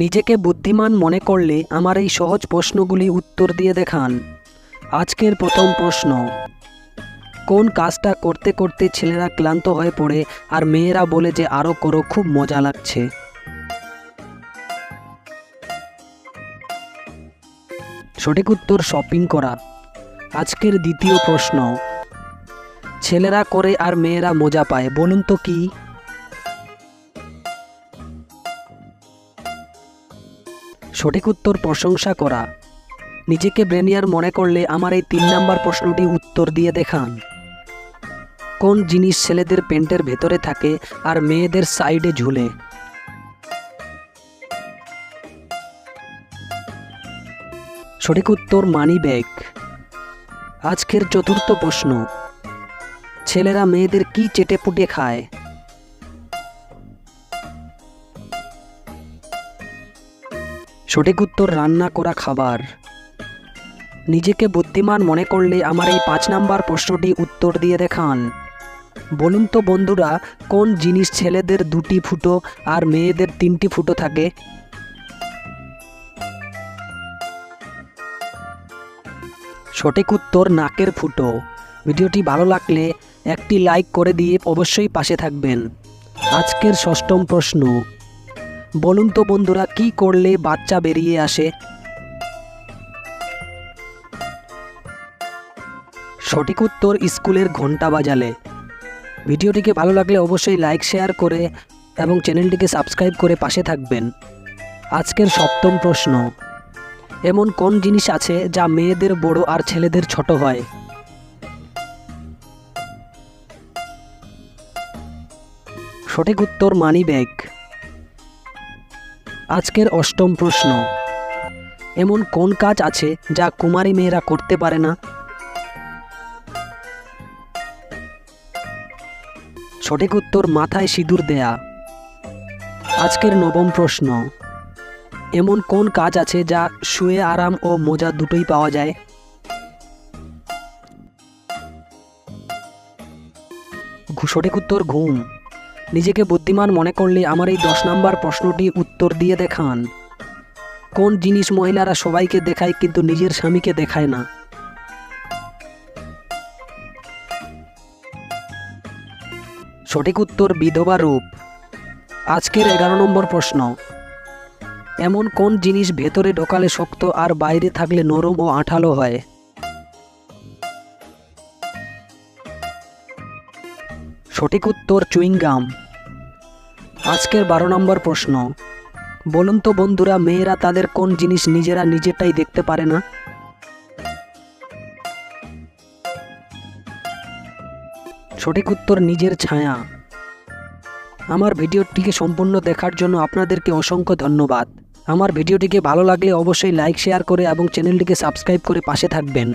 নিজেকে বুদ্ধিমান মনে করলে আমার এই সহজ প্রশ্নগুলি উত্তর দিয়ে দেখান। আজকের প্রথম প্রশ্ন। কোন কাজটা করতে করতে ছেলেরা ক্লান্ত হয়ে পড়ে আর মেয়েরা বলে যে আরও করো, খুব মজা লাগছে। সঠিক উত্তর শপিং করা। আজকের দ্বিতীয় প্রশ্ন। ছেলেরা করে আর মেয়েরা মজা পায়, বলুন তো কি? সঠিক উত্তর প্রশংসা করা। নিজেকে ব্রেনিয়ার মনে করলে আমার এই তিন নাম্বার প্রশ্নটি উত্তর দিয়ে দেখান। কোন জিনিস ছেলেদের প্যান্টের ভেতরে থাকে আর মেয়েদের সাইডে ঝুলে? সঠিক উত্তর মানি ব্যাগ। আজকের চতুর্থ প্রশ্ন। ছেলেরা মেয়েদের কি চেটে পুটে খায়? সঠিক উত্তর রান্না করা খাবার। নিজেকে বুদ্ধিমান মনে করলে আমার এই পাঁচ নাম্বার প্রশ্নটি উত্তর দিয়ে দেখান। বলুন তো বন্ধুরা, কোন জিনিস ছেলেদের দুটি ফুটো আর মেয়েদের তিনটি ফুটো থাকে? সঠিক উত্তর নাকের ফুটো। ভিডিওটি ভালো লাগলে একটি লাইক করে দিয়ে অবশ্যই পাশে থাকবেন। আজকের ষষ্ঠম প্রশ্ন। বলুন তো বন্ধুরা, কি করলে বাচ্চা বেরিয়ে আসে? সঠিক উত্তর, স্কুলের ঘণ্টা বাজালে। ভিডিওটিকে ভালো লাগলে অবশ্যই লাইক, শেয়ার করে এবং চ্যানেলটিকে সাবস্ক্রাইব করে পাশে থাকবেন। আজকের সপ্তম প্রশ্ন। এমন কোন জিনিস আছে যা মেয়েদের বড় আর ছেলেদের ছোট হয়? সঠিক উত্তর মানি ব্যাগ আজকের অষ্টম প্রশ্ন। এমন কোন কাজ আছে যা কুমারী মেয়েরা করতে পারে না? সঠিক উত্তর মাথায় সিঁদুর দেয়া। আজকের নবম প্রশ্ন। এমন কোন কাজ আছে যা শুয়ে আরাম ও মজা দুটোই পাওয়া যায়? সঠিক উত্তর ঘুম। নিজেকে বুদ্ধিমান মনে করলে আমার এই দশ নম্বর প্রশ্নটি উত্তর দিয়ে দেখান। কোন জিনিস মহিলারা সবাইকে দেখায় কিন্তু নিজের স্বামীকে দেখায় না? সঠিক উত্তর বিধবা রূপ। আজকের এগারো নম্বর প্রশ্ন। এমন কোন জিনিস ভেতরে ঢোকালে শক্ত আর বাইরে থাকলে নরম ও আঠালো হয়? সঠিক উত্তর চুইংগাম। আজকের বারো নম্বর প্রশ্ন। বলুন তো বন্ধুরা, মেয়েরা তাদের কোন জিনিস নিজেরা নিজেরটাই দেখতে পারে না? সঠিক উত্তর, নিজের ছায়া। আমার ভিডিওটিকে সম্পূর্ণ দেখার জন্য আপনাদেরকে অসংখ্য ধন্যবাদ। আমার ভিডিওটিকে ভালো লাগলে অবশ্যই লাইক, শেয়ার করে এবং চ্যানেলটিকে সাবস্ক্রাইব করে পাশে থাকবেন।